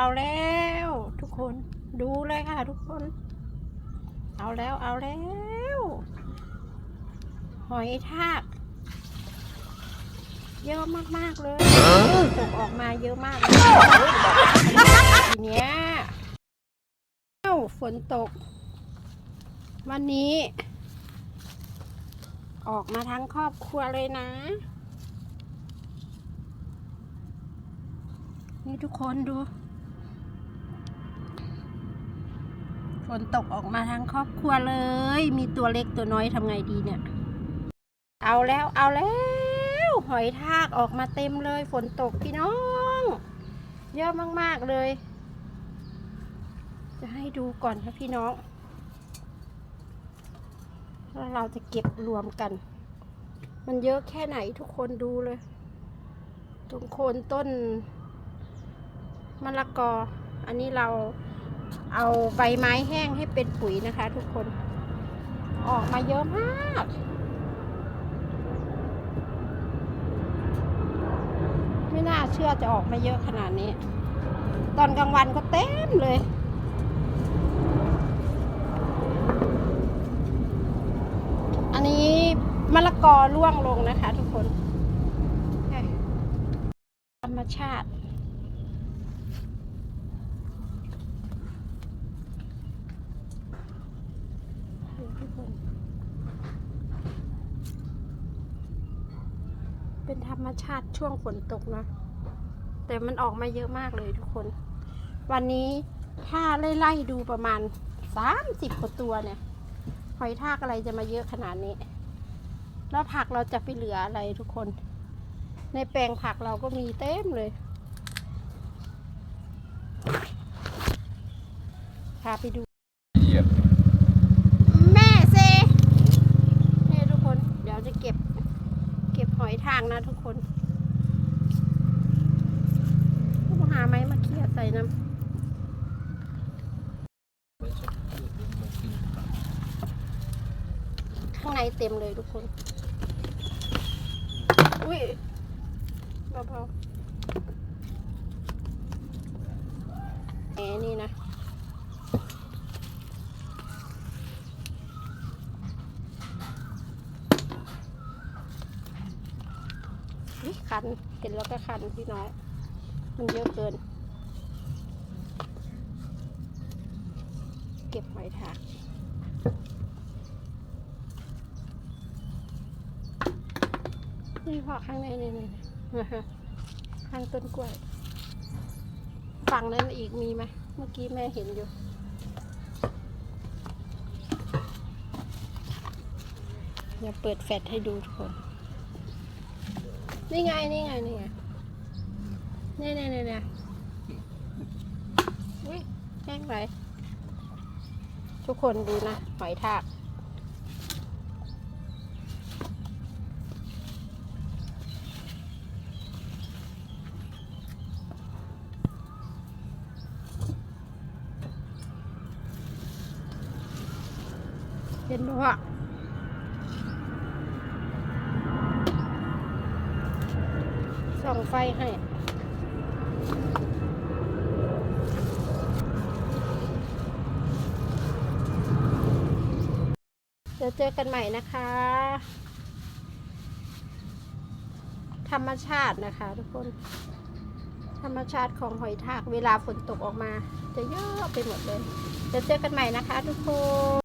เอาแล้ว ทุกคนดูเลยค่ะ ทุกคน เอาแล้วเอาแล้ว หอยทากเยอะมาก ๆ เลยตกออกมาเยอะมากทีเนี้ยเอ้าฝนตก วันนี้ ออกมาทั้งครอบครัวเลยนะ นี่ทุกคนดู ฝนตกออกมาทั้งครอบครัวเลย มีตัวเล็กตัวน้อยทำไงดีเนี่ย เอาแล้วเอาแล้วหอยทากออกมาเต็มเลย ฝนตกพี่น้อง เยอะมากๆเลย จะให้ดูก่อนครับพี่น้องแล้วเราจะเก็บรวมกัน มันเยอะแค่ไหนทุกคนดูเลย ตรงโคนต้นมะละกอ อันนี้เรา เอาใบไม้แห้งให้เป็นปุ๋ยนะคะ ทุกคน ออกมาเยอะมาก ไม่น่าเชื่อจะออกมาเยอะขนาดนี้ ตอนกลางวันก็เต็มเลยอันนี้มะละกอร่วงลงนะคะ ทุกคน ธรรมชาติ ทุกคน เป็นธรรมชาติช่วงฝนตกนะ แต่มันออกมาเยอะมากเลยทุกคน วันนี้ถ้าไล่ๆดูประมาณสามสิบกว่าตัวเนี่ย หอยทากอะไรจะมาเยอะขนาดนี้ แล้วผักเราจะไปเหลืออะไรทุกคน ในแปลงผักเราก็มีเต็มเลยพาไปดู เหยียบ แม่เซนี่ทุกคน เดี๋ยวจะเก็บ เก็บห อยทางนะทุกคนต้หาไม้มาเคี่ยใส่น้ำข้างในเต็มเลยทุกคน อุ้ยเบาๆแหมนี่นะ คัน เห็นแล้วก็คันพี่น้องมันเยอะเกิน เก็บหอยทากนี่พอข้างในนี่นี่นี่ข้างต้นกล้วย ฝั่งนั้นอีกมีไหมเมื่อกี้แม่เห็นอยู่ เดี๋ยวเปิดแฟลชให้ดูทุกคน นี่ไง นี่ไง นี่ไงนี่นี่นี่นี่อุ้ยแห้งไปทุกคนดูนะ หอยทากเห็นด้วย ส่องไฟให้เดี๋ยวเจอกันใหม่นะคะ ธรรมชาตินะคะทุกคน ธรรมชาติของหอยทากเวลาฝนตกออกมา จะเยอะไปหมดเลยเดี๋ยวเจอกันใหม่นะคะทุกคน